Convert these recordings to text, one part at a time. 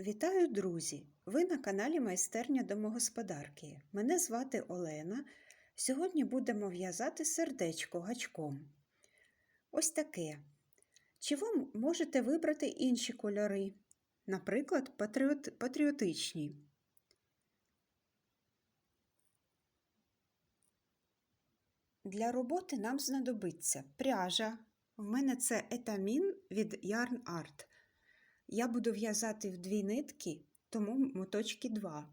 Вітаю, друзі! Ви на каналі Майстерня домогосподарки. Мене звати Олена. Сьогодні будемо в'язати сердечко гачком. Ось таке. Чи ви можете вибрати інші кольори? Наприклад, патріот... патріотичні. Для роботи нам знадобиться пряжа. В мене це етамін від Yarn Art. Я буду в'язати в дві нитки, тому моточки два.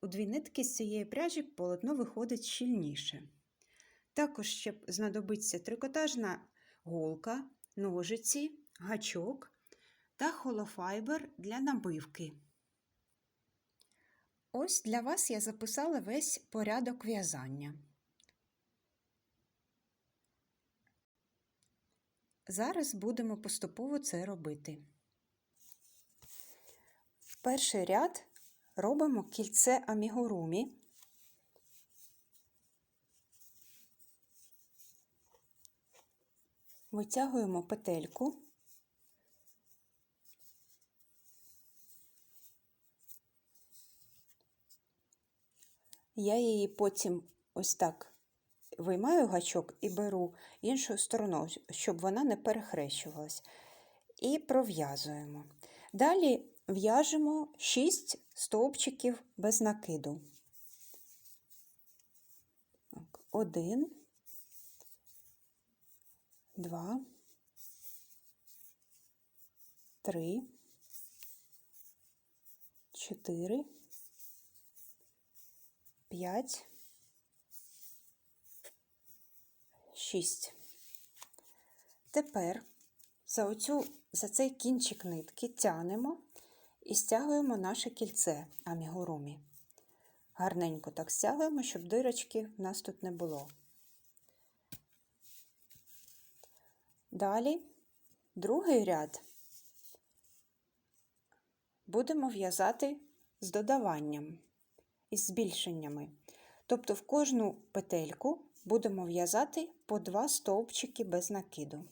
У дві нитки з цієї пряжі полотно виходить щільніше. Також ще знадобиться трикотажна голка, ножиці, гачок та холофайбер для набивки. Ось для вас я записала весь порядок в'язання. Зараз будемо поступово це робити. Перший ряд робимо кільце амігурумі. Витягуємо петельку. Я її потім ось так виймаю гачок і беру іншу сторону, щоб вона не перехрещувалась. І пров'язуємо. Далі в'яжемо 6 стовпчиків без накиду. Один, два, три, чотири, п'ять, шість. Тепер за оцю, за цей кінчик нитки тянемо і стягуємо наше кільце амігурумі. Гарненько так стягуємо, щоб дирочки в нас тут не було. Далі другий ряд будемо в'язати з додаванням із збільшеннями. Тобто в кожну петельку будемо в'язати по два стовпчики без накиду.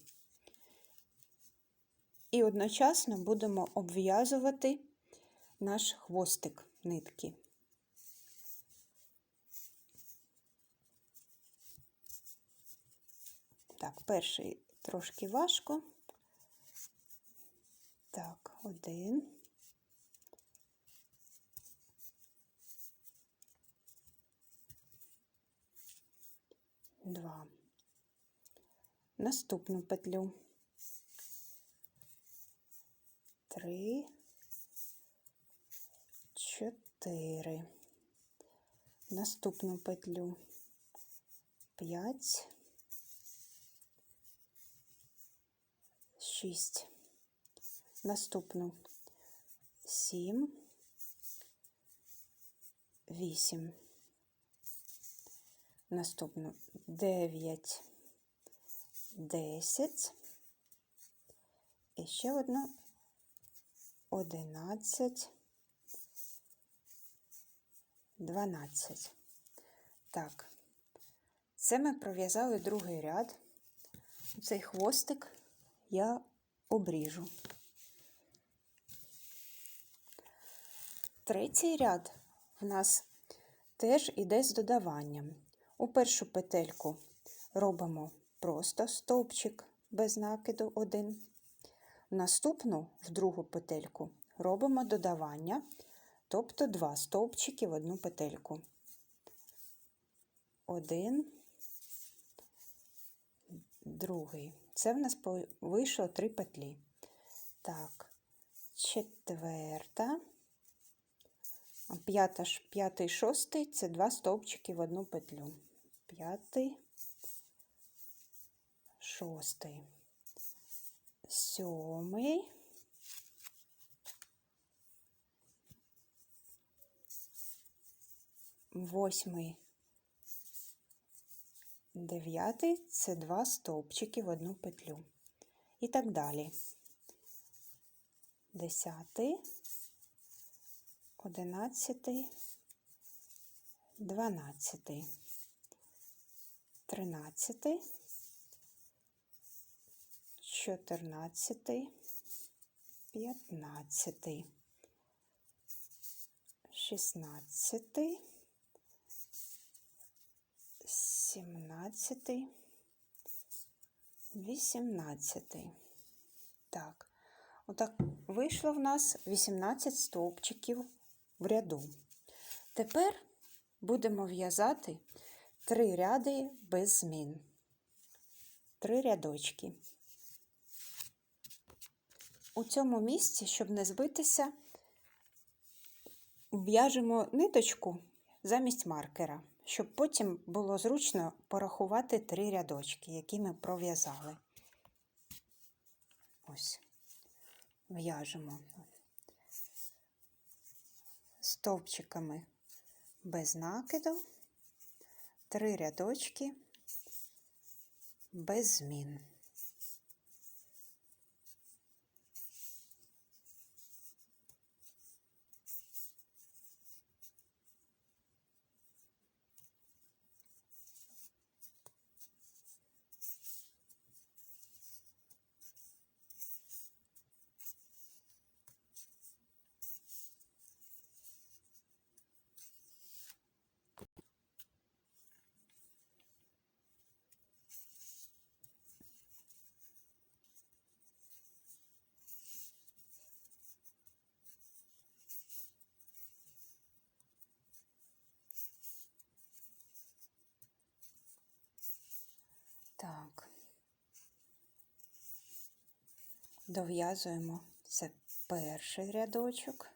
І одночасно будемо обв'язувати наш хвостик нитки. Так, перший трошки важко. Так, один. Два. Наступну петлю. Три, чотири. Наступну петлю п'ять, шість. Наступну сім, вісім. Наступну дев'ять, десять. І ще одну одинадцять, дванадцять. Так, це ми пров'язали другий ряд. Цей хвостик я обріжу. Третій ряд в нас теж іде з додаванням. У першу петельку робимо просто стовпчик без накиду один. Наступну в другу петельку робимо додавання, тобто два стовпчики в одну петельку. Один, другий. Це в нас вийшло три петлі. Так, четверта, п'ята, п'ятий, шостий це два стовпчики в одну петлю. П'ятий, шостий сьомий. Восьмий, дев'ятий це два стовпчики в одну петлю. І так далі. Десятий, одинадцятий, дванадцятий, тринадцятий. 14, 15. шістнадцятий, сімнадцятий, вісімнадцятий. Так, отак вийшло в нас 18 стовпчиків в ряду. Тепер будемо в'язати три ряди без змін. Три рядочки. У цьому місці, щоб не збитися, в'яжемо ниточку замість маркера, щоб потім було зручно порахувати три рядочки, які ми пров'язали. Ось, в'яжемо стовпчиками без накиду, три рядочки без змін. Так. Дов'язуємо це перший рядочок.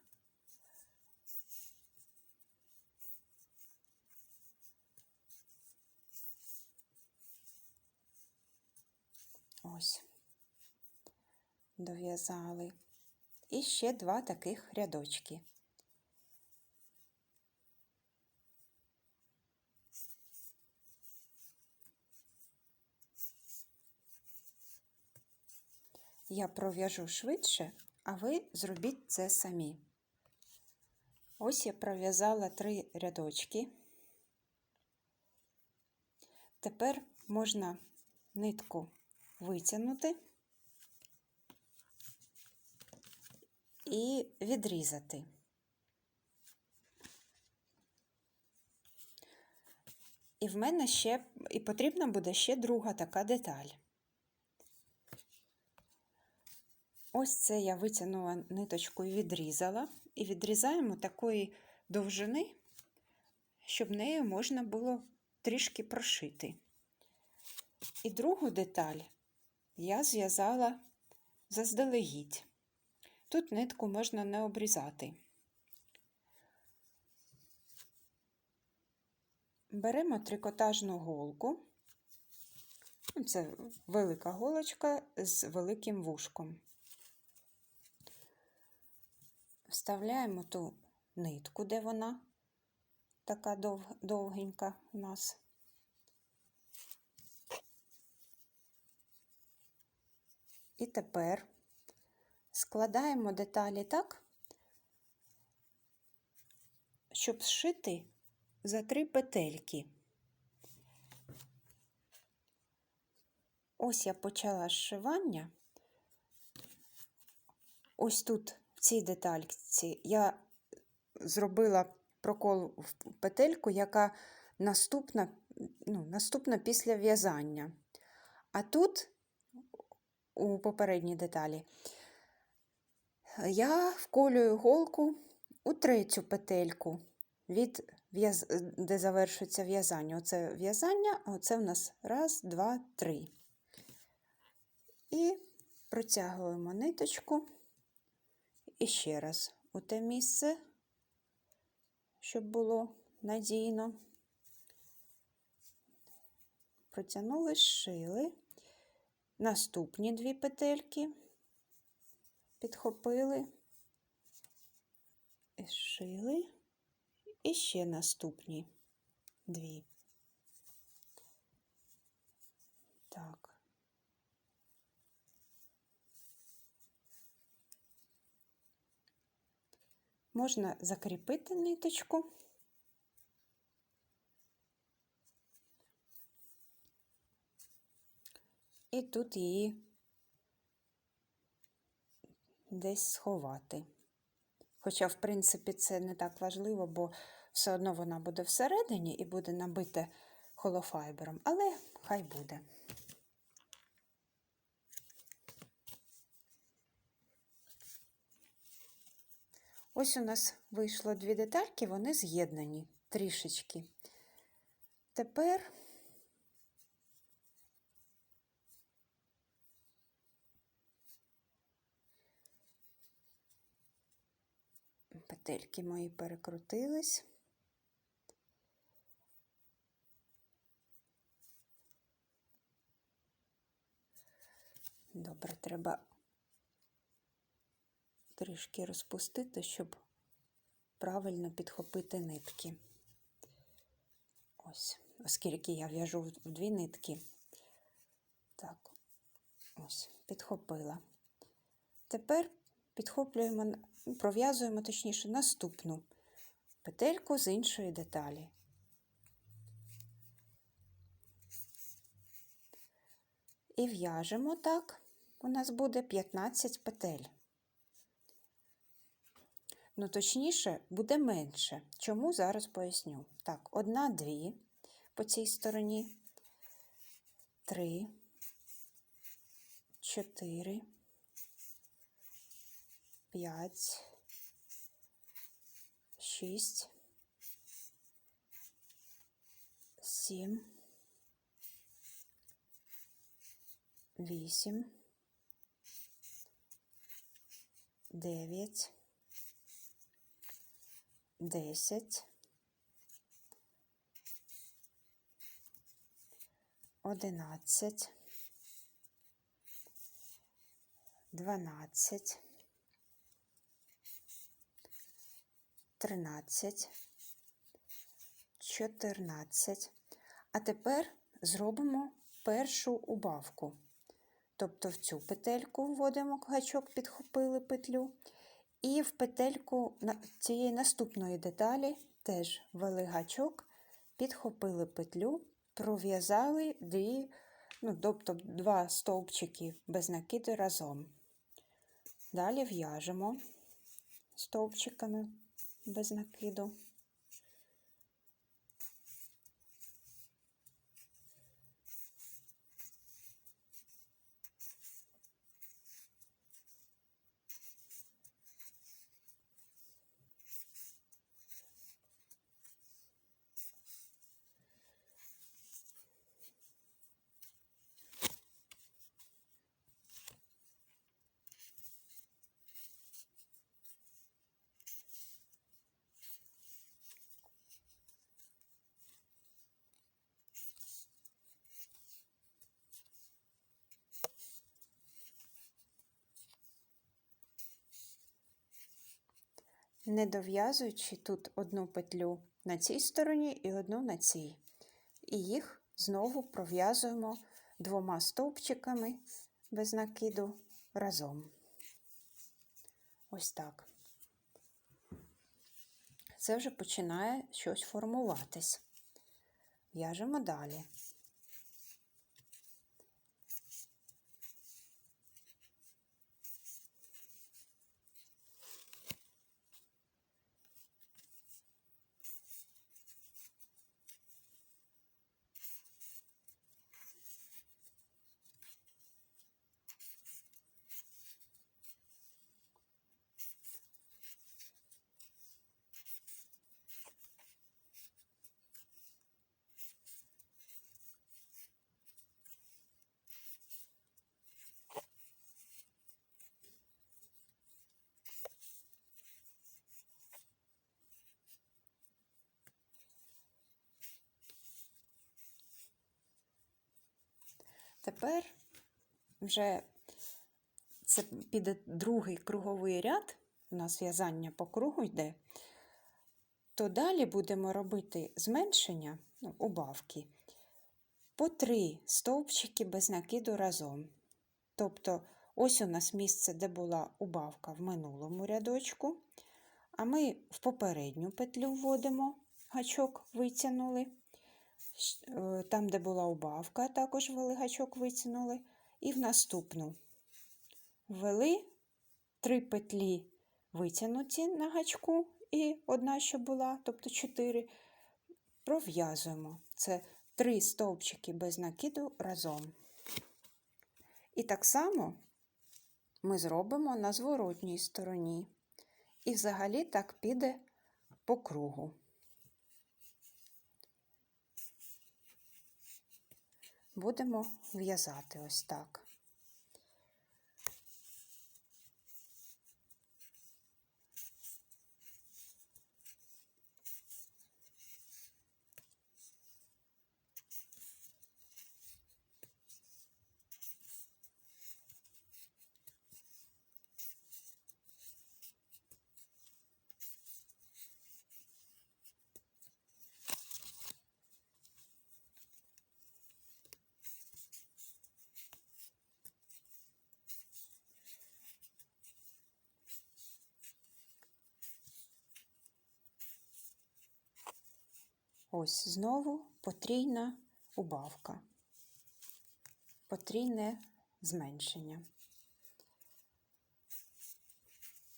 Ось. Дов'язали. І ще два таких рядочки. Я пров'яжу швидше, а ви зробіть це самі. Ось я пров'язала три рядочки. Тепер можна нитку витягнути і відрізати. І в мене ще і потрібна буде ще друга така деталь. Ось це я витягнула ниточку і відрізала, і відрізаємо такої довжини, щоб нею можна було трішки прошити. І другу деталь я зв'язала заздалегідь. Тут нитку можна не обрізати. Беремо трикотажну голку. Це велика голочка з великим вушком. Вставляємо ту нитку, де вона така дов, довгенька у нас. І тепер складаємо деталі так, щоб зшити за три петельки. Ось я почала зшивання. Ось тут цій детальці я зробила прокол в петельку, яка наступна, ну, наступна після в'язання. А тут, у попередній деталі, я вколюю голку у третю петельку, від де завершується в'язання. Оце в'язання, а оце в нас раз, два, три. І протягуємо ниточку. І ще раз у те місце, щоб було надійно. Протягнули, зшили. Наступні дві петельки підхопили, і зшили, і ще наступні дві. Так. Можна закріпити ниточку. І тут її десь сховати. Хоча, в принципі, це не так важливо, бо все одно вона буде всередині і буде набите холофайбером, але хай буде. Ось у нас вийшло дві детальки, вони з'єднані трішечки. Тепер петельки мої перекрутились. Добре, треба трішки розпустити, щоб правильно підхопити нитки. Ось, оскільки я в'яжу в дві нитки. Так, ось, підхопила. Тепер підхоплюємо, пров'язуємо точніше наступну петельку з іншої деталі. І в'яжемо так, у нас буде 15 петель. Ну, точніше, буде менше. Чому? Зараз поясню? Так, одна, дві по цій стороні, три, чотири, п'ять, шість, сім, вісім, дев'ять. Десять, одинадцять, дванадцять, тринадцять, чотирнадцять. А тепер зробимо першу убавку. Тобто в цю петельку вводимо гачок, підхопили петлю. І в петельку цієї наступної деталі теж ввели гачок, підхопили петлю, пров'язали дві, ну, тобто два стовпчики без накиду разом. Далі в'яжемо стовпчиками без накиду. Не дов'язуючи тут одну петлю на цій стороні і одну на цій. І їх знову пров'язуємо двома стовпчиками без накиду разом. Ось так. Це вже починає щось формуватись. В'яжемо далі. Тепер вже це піде другий круговий ряд, у нас в'язання по кругу йде, то далі будемо робити зменшення, ну, убавки, по три стовпчики без накиду разом. Тобто, ось у нас місце, де була убавка в минулому рядочку, а ми в попередню петлю вводимо, гачок витягнули. Е, там, де була убавка, також ввели гачок витягнули. І в наступну ввели три петлі витягнуті на гачку і одна, що була, тобто 4, пров'язуємо. Це три стовпчики без накиду разом. І так само ми зробимо на зворотній стороні. І взагалі так піде по кругу. Будемо в'язати ось так. Ось знову потрійна убавка, потрійне зменшення.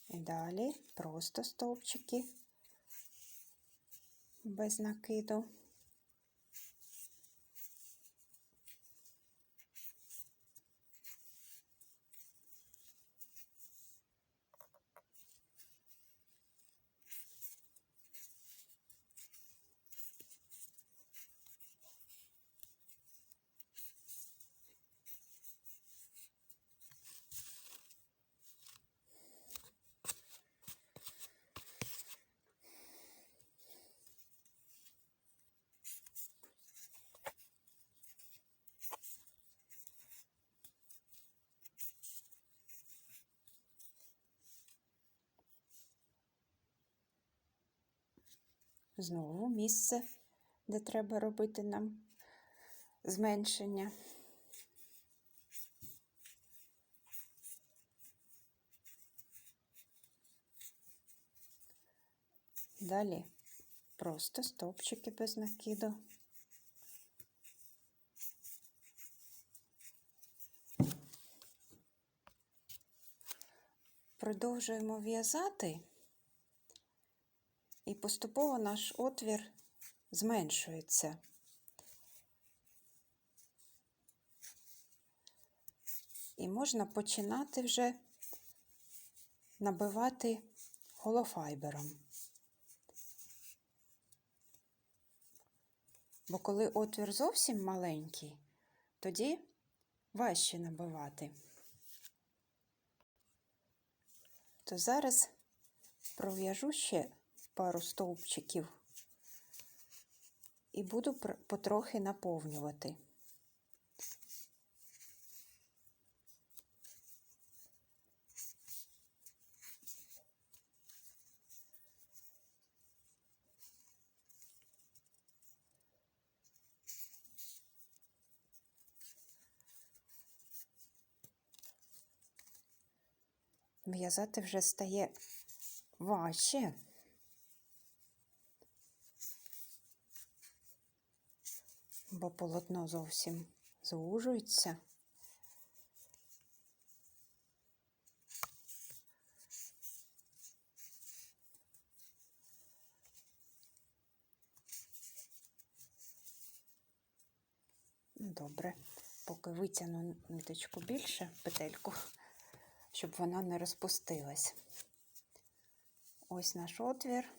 І далі просто стовпчики без накиду. Знову місце, де треба робити нам зменшення. Далі просто стовпчики без накиду. Продовжуємо в'язати, і поступово наш отвір зменшується. І можна починати вже набивати голофайбером. Бо коли отвір зовсім маленький, тоді важче набивати. То зараз пров'яжу ще пару стовпчиків і буду потрохи наповнювати. В'язати вже стає важче. Бо полотно зовсім звужується. Добре, поки витягну ниточку більше, петельку, щоб вона не розпустилась. Ось наш отвір.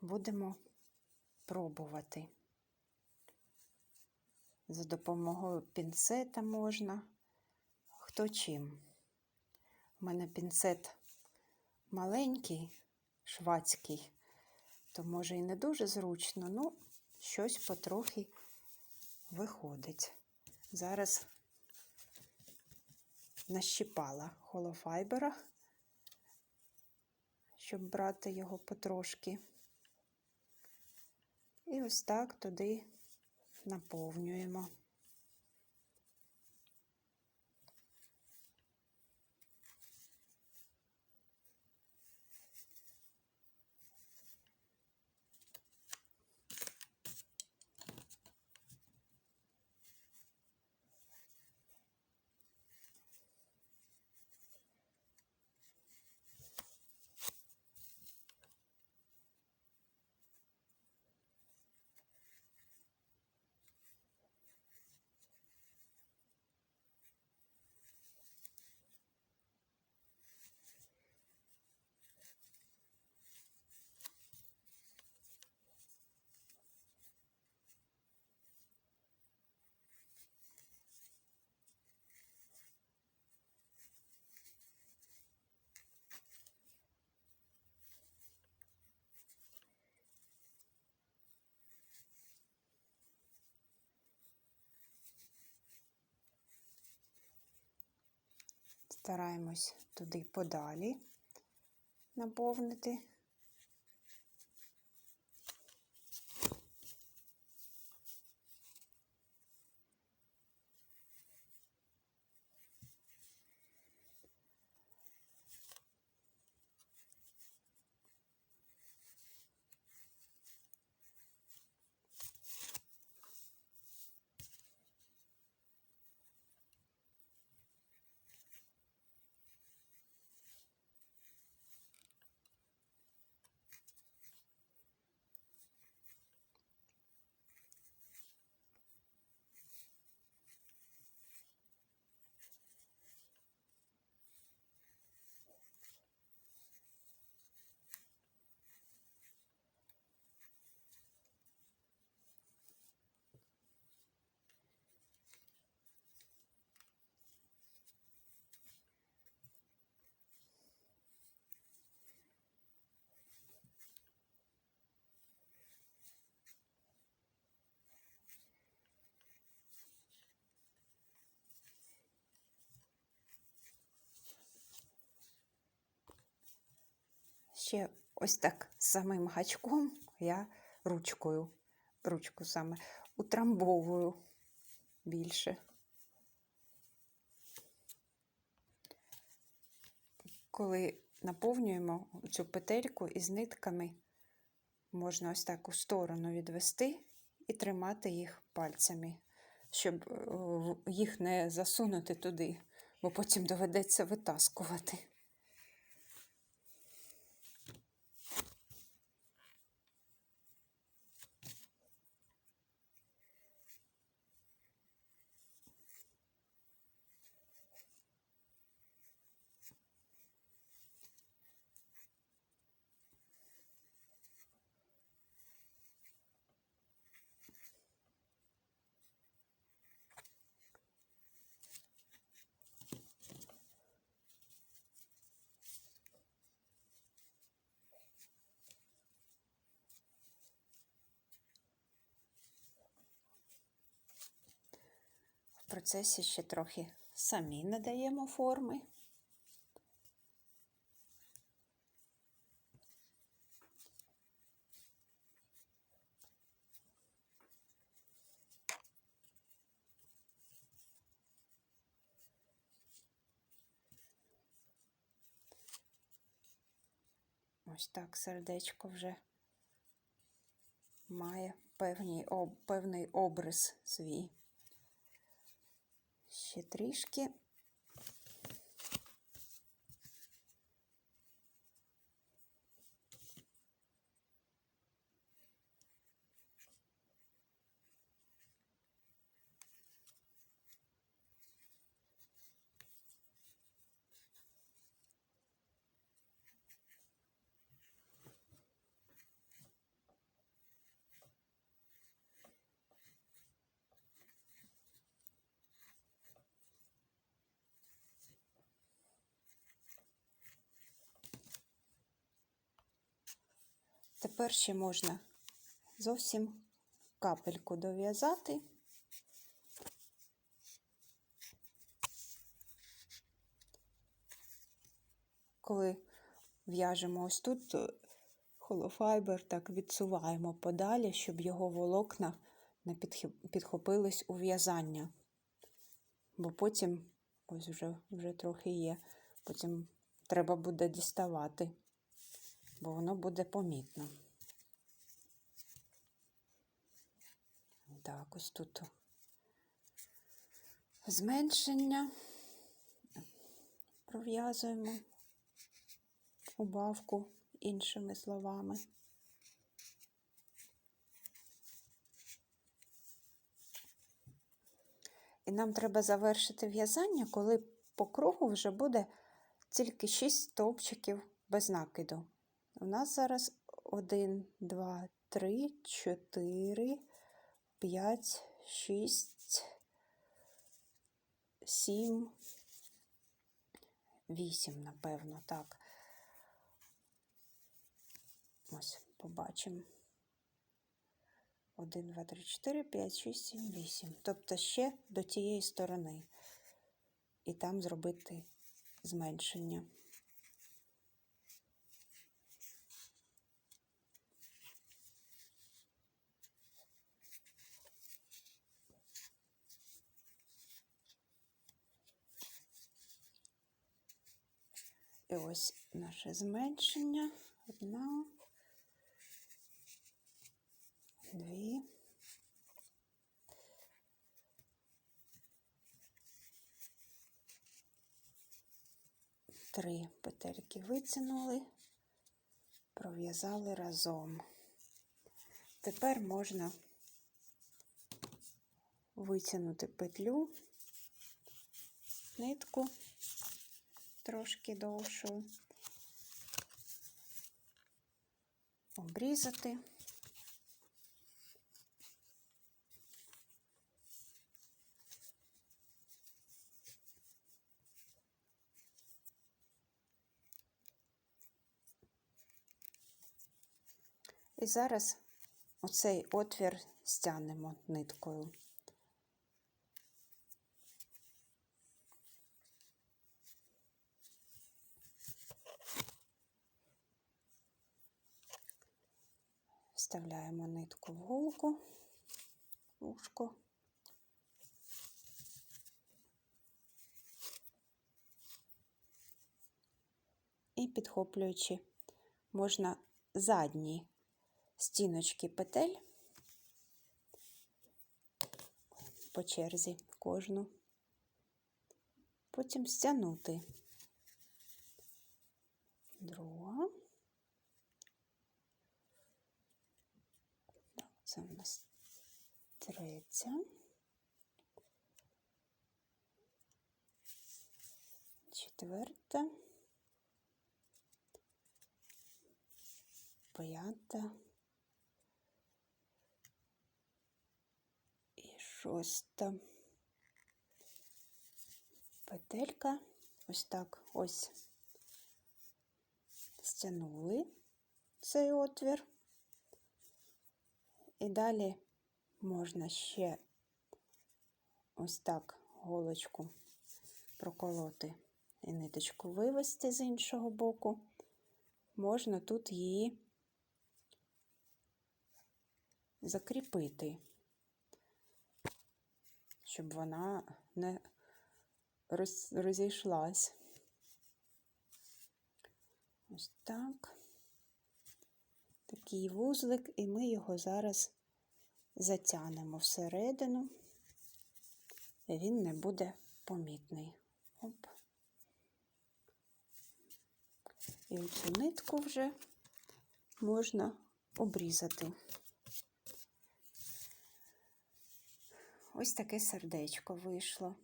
Будемо пробувати. За допомогою пінцета можна, хто чим. У мене пінцет маленький, швацький, то може і не дуже зручно, ну, щось потрохи виходить. Зараз нащипала холофайбера, щоб брати його потрошки. І ось так туди наповнюємо. Стараємось туди подалі наповнити. Ще ось так самим гачком я ручкою, ручку саме утрамбовую більше. Коли наповнюємо цю петельку із нитками, можна ось так у сторону відвести і тримати їх пальцями, щоб е, їх не засунути туди, бо потім доведеться витаскувати. Процесі ще трохи самі надаємо форми. Ось так сердечко вже має певний, певний обрис свій. Ще трішки. Тепер ще можна зовсім капельку дов'язати. Коли в'яжемо ось тут, то холофайбер так відсуваємо подалі, щоб його волокна не підхопились у в'язання. Бо потім, ось вже, вже трохи є, потім треба буде діставати бо воно буде помітно. Так, ось тут зменшення. Пров'язуємо убавку іншими словами. І нам треба завершити в'язання, коли по кругу вже буде тільки 6 стовпчиків без накиду. У нас зараз 1, 2, 3, 4, 5, 6, 7, 8, напевно, так. Ось, побачимо. 1, 2, 3, 4, 5, 6, 7, 8. Тобто ще до тієї сторони. І там зробити зменшення. І ось наше зменшення. Одна, дві. Три петельки витягнули, пров'язали разом. Тепер можна витягнути петлю, нитку трошки довшу, обрізати. І зараз оцей отвір стягнемо ниткою. Вставляємо нитку в голку, вушко. І підхоплюючи, можна задні стіночки петель по черзі кожну, потім стягнути. Друга. Так, Це у нас третя. Четверта. П'ята. І шоста. Петелька. Ось так ось стягнули цей отвір. І далі можна ще ось так голочку проколоти і ниточку вивести з іншого боку. Можна тут її закріпити, щоб вона не розійшлась. Ось так. Такий вузлик, і ми його зараз затягнемо всередину, він не буде помітний. Оп. І оцю нитку вже можна обрізати. Ось таке сердечко вийшло.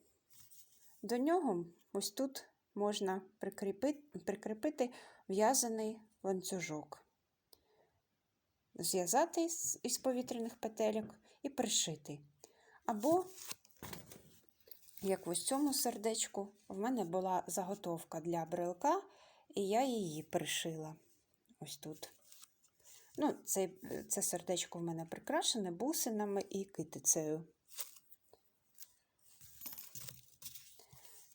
До нього ось тут можна прикріпити, прикріпити в'язаний ланцюжок, зв'язати із, повітряних петельок і пришити. Або, як в цьому сердечку, в мене була заготовка для брелка, і я її пришила ось тут. Ну, Це, це сердечко в мене прикрашене бусинами і китицею.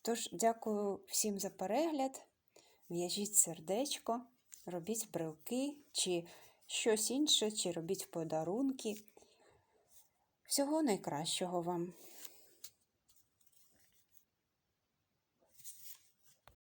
Тож, дякую всім за перегляд. В'яжіть сердечко, робіть брелки, чи щось інше, чи робіть подарунки. Всього найкращого вам!